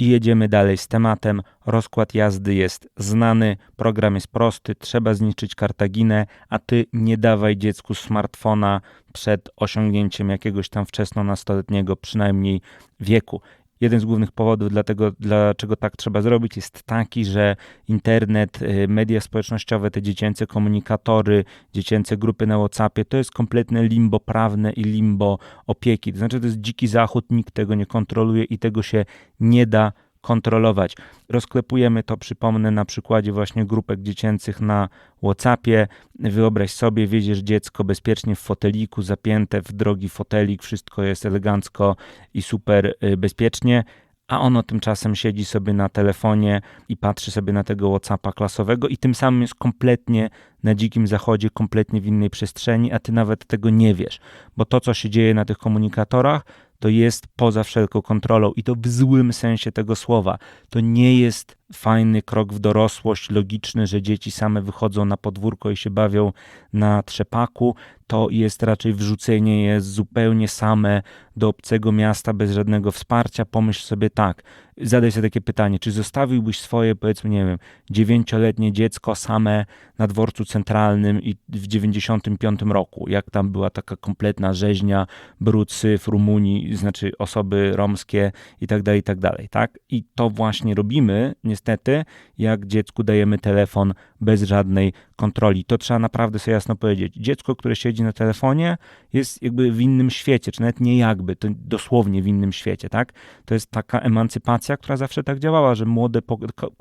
i jedziemy dalej z tematem. Rozkład jazdy jest znany, program jest prosty, trzeba zniszczyć Kartaginę, a ty nie dawaj dziecku smartfona przed osiągnięciem jakiegoś tam wczesno-nastoletniego przynajmniej wieku. Jeden z głównych powodów, dlatego, dlaczego tak trzeba zrobić, jest taki, że internet, y, media społecznościowe, te dziecięce komunikatory, dziecięce grupy na WhatsAppie, to jest kompletne limbo prawne i limbo opieki. To znaczy, to jest dziki zachód, nikt tego nie kontroluje i tego się nie da kontrolować. Rozklepujemy to, przypomnę, na przykładzie właśnie grupek dziecięcych na WhatsAppie. Wyobraź sobie, wiedziesz dziecko bezpiecznie w foteliku, zapięte w drogi fotelik, wszystko jest elegancko i super y, bezpiecznie, a ono tymczasem siedzi sobie na telefonie i patrzy sobie na tego WhatsAppa klasowego i tym samym jest kompletnie na dzikim zachodzie, kompletnie w innej przestrzeni, a ty nawet tego nie wiesz, bo to, co się dzieje na tych komunikatorach, to jest poza wszelką kontrolą i to w złym sensie tego słowa. To nie jest fajny krok w dorosłość, logiczny, że dzieci same wychodzą na podwórko i się bawią na trzepaku. To jest raczej wrzucenie je zupełnie same do obcego miasta bez żadnego wsparcia. Pomyśl sobie tak, zadaj sobie takie pytanie, czy zostawiłbyś swoje, powiedzmy, nie wiem, dziewięcioletnie dziecko same na dworcu centralnym i w 95 roku, jak tam była taka kompletna rzeźnia, brud, syf, Rumunii, znaczy osoby romskie i tak dalej, i tak dalej, tak? I to właśnie robimy, niestety, jak dziecku dajemy telefon bez żadnej kontroli. To trzeba naprawdę sobie jasno powiedzieć. Dziecko, które siedzi na telefonie, jest jakby w innym świecie, czy nawet nie jakby, to dosłownie w innym świecie, tak? To jest taka emancypacja, która zawsze tak działała, że młode,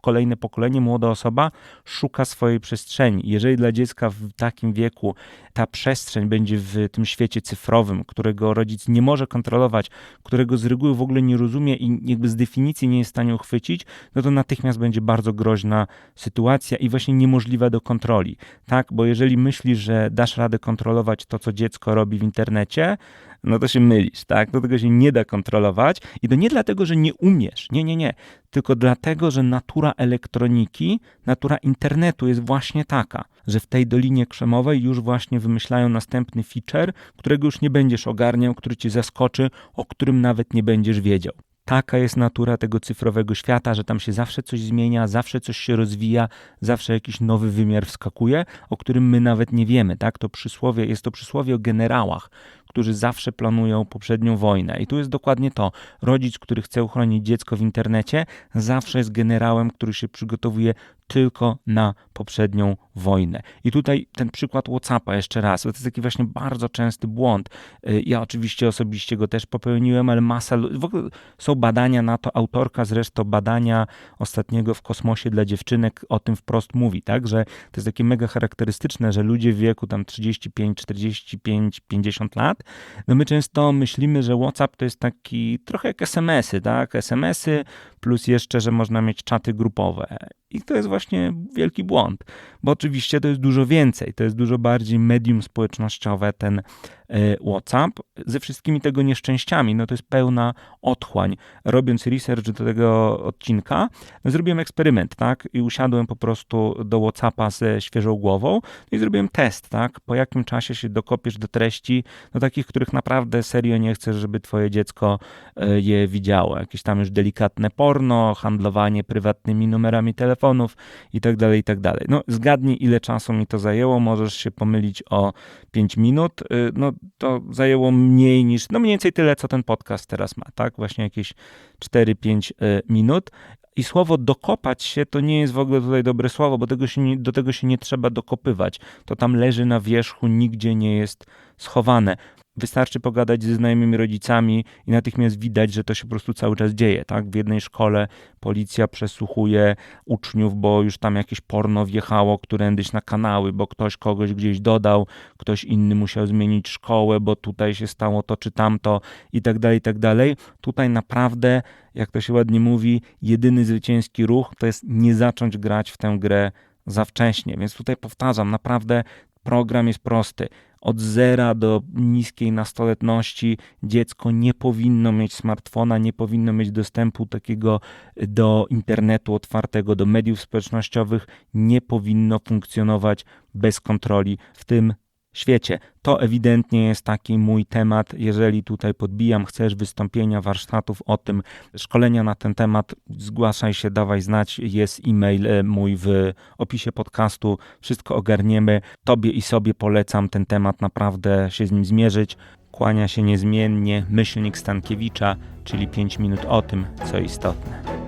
kolejne pokolenie, młoda osoba szuka swojej przestrzeni. Jeżeli dla dziecka w takim wieku ta przestrzeń będzie w tym świecie cyfrowym, którego rodzic nie może kontrolować, którego z reguły w ogóle nie rozumie i jakby z definicji nie jest w stanie uchwycić, no to natychmiast będzie bardzo groźna sytuacja i właśnie niemożliwa do kontroli. Tak, bo jeżeli myślisz, że dasz radę kontrolować to, co dziecko robi w internecie, no to się mylisz, tak? Do tego się nie da kontrolować i to nie dlatego, że nie umiesz, nie, nie, nie, tylko dlatego, że natura elektroniki, natura internetu jest właśnie taka, że w tej Dolinie Krzemowej już właśnie wymyślają następny feature, którego już nie będziesz ogarniał, który cię zaskoczy, o którym nawet nie będziesz wiedział. Taka jest natura tego cyfrowego świata, że tam się zawsze coś zmienia, zawsze coś się rozwija, zawsze jakiś nowy wymiar wskakuje, o którym my nawet nie wiemy. Tak? To przysłowie, jest to przysłowie o generałach, którzy zawsze planują poprzednią wojnę. I tu jest dokładnie to. Rodzic, który chce uchronić dziecko w internecie, zawsze jest generałem, który się przygotowuje tylko na poprzednią wojnę. I tutaj ten przykład WhatsAppa jeszcze raz, to jest taki właśnie bardzo częsty błąd. Y, ja oczywiście osobiście go też popełniłem, ale masa, w ogóle są badania na to, autorka zresztą badania ostatniego w kosmosie dla dziewczynek o tym wprost mówi, tak, że to jest takie mega charakterystyczne, że ludzie w wieku tam 35, 45, 50 lat, no my często myślimy, że WhatsApp to jest taki trochę jak SMS-y, tak, SMS-y plus jeszcze, że można mieć czaty grupowe. I to jest właśnie wielki błąd, bo oczywiście to jest dużo więcej, to jest dużo bardziej medium społecznościowe, ten e, WhatsApp, ze wszystkimi tego nieszczęściami. No to jest pełna otchłań. Robiąc research do tego odcinka, no zrobiłem eksperyment, tak? I usiadłem po prostu do WhatsAppa ze świeżą głową no i zrobiłem test, tak? Po jakim czasie się dokopiesz do treści, no takich, których naprawdę serio nie chcesz, żeby twoje dziecko e, je widziało. Jakieś tam już delikatne porno, handlowanie prywatnymi numerami telefonu, telefonów i tak dalej, i tak dalej. No zgadnij, ile czasu mi to zajęło, możesz się pomylić o 5 minut, y, no to zajęło mniej niż, no mniej więcej tyle, co ten podcast teraz ma, tak? Właśnie jakieś 4-5 y, minut. I słowo dokopać się to nie jest w ogóle tutaj dobre słowo, bo tego nie, do tego się nie trzeba dokopywać. To tam leży na wierzchu, nigdzie nie jest schowane. Wystarczy pogadać ze znajomymi rodzicami i natychmiast widać, że to się po prostu cały czas dzieje. Tak? W jednej szkole policja przesłuchuje uczniów, bo już tam jakieś porno wjechało którędyś na kanały, bo ktoś kogoś gdzieś dodał, ktoś inny musiał zmienić szkołę, bo tutaj się stało to czy tamto i tak dalej, i tak dalej. Tutaj naprawdę, jak to się ładnie mówi, jedyny zwycięski ruch to jest nie zacząć grać w tę grę za wcześnie. Więc tutaj powtarzam, naprawdę program jest prosty od zera do niskiej nastoletności dziecko nie powinno mieć smartfona, nie powinno mieć dostępu takiego do internetu otwartego, do mediów społecznościowych, nie powinno funkcjonować bez kontroli w tym świecie. To ewidentnie jest taki mój temat. Jeżeli tutaj podbijam, chcesz wystąpienia, warsztatów o tym, szkolenia na ten temat, zgłaszaj się, dawaj znać. Jest e-mail e, mój w opisie podcastu. Wszystko ogarniemy. Tobie i sobie polecam ten temat, naprawdę się z nim zmierzyć. Kłania się niezmiennie myślnik Stankiewicza, czyli 5 minut o tym, co istotne.